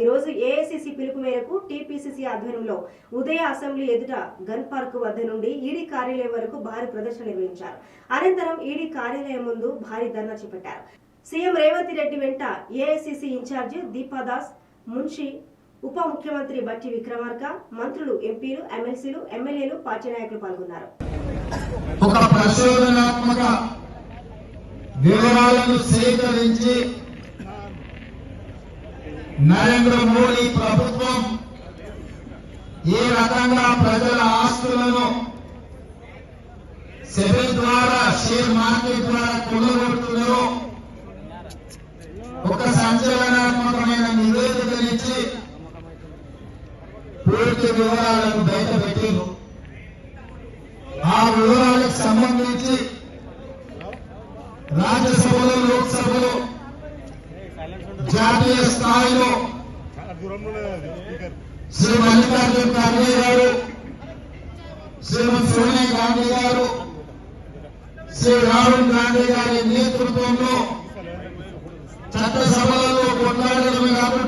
ఈరోజు ఏఐసిసి పిలుపు మేరకు టీపీసీసీ ఆధ్వర్యంలో ఉదయ అసెంబ్లీ ఎదుట గన్ పార్క్ వద్ద నుండి ఈడీ కార్యాలయం వరకు భారీ ప్రదర్శన నిర్వహించారు. అనంతరం ఈడీ కార్యాలయం ముందు భారీ ధర్నా చేపట్టారు. సీఎం రేవంత్ రెడ్డి వెంట ఏఐసిసి ఇన్ఛార్జ్ దీపాదాస్ మున్షి ఉప ముఖ్యమంత్రి బట్టి విక్రమార్క మంత్రులు ఎంపీలు ఎమ్మెల్సీలు ఎమ్మెల్యేలు పార్టీ నాయకులు పాల్గొన్నారు. వివరాలను సేకరించి నరేంద్ర మోడీ ప్రభుత్వం ఏ రకంగా ప్రజల ఆస్తులను సెబీ ద్వారా షేర్ మార్కెట్ ద్వారా కొల్లగొడుతున్నారో ఒక సంచలనాత్మకమైన నివేదికనిచ్చి పూర్తి వివరాలను బయటపెట్టారు ఆ రాజ్యసభలో లోక్సభలో జాతీయ స్థాయిలో శ్రీ మల్లికార్జున ఖార్గే గారు శ్రీమతి సోనియా గాంధీ గారు శ్రీ రాహుల్ గాంధీ గారి నేతృత్వంలో చట్టసభలలో కొట్లాడడమే కాకుండా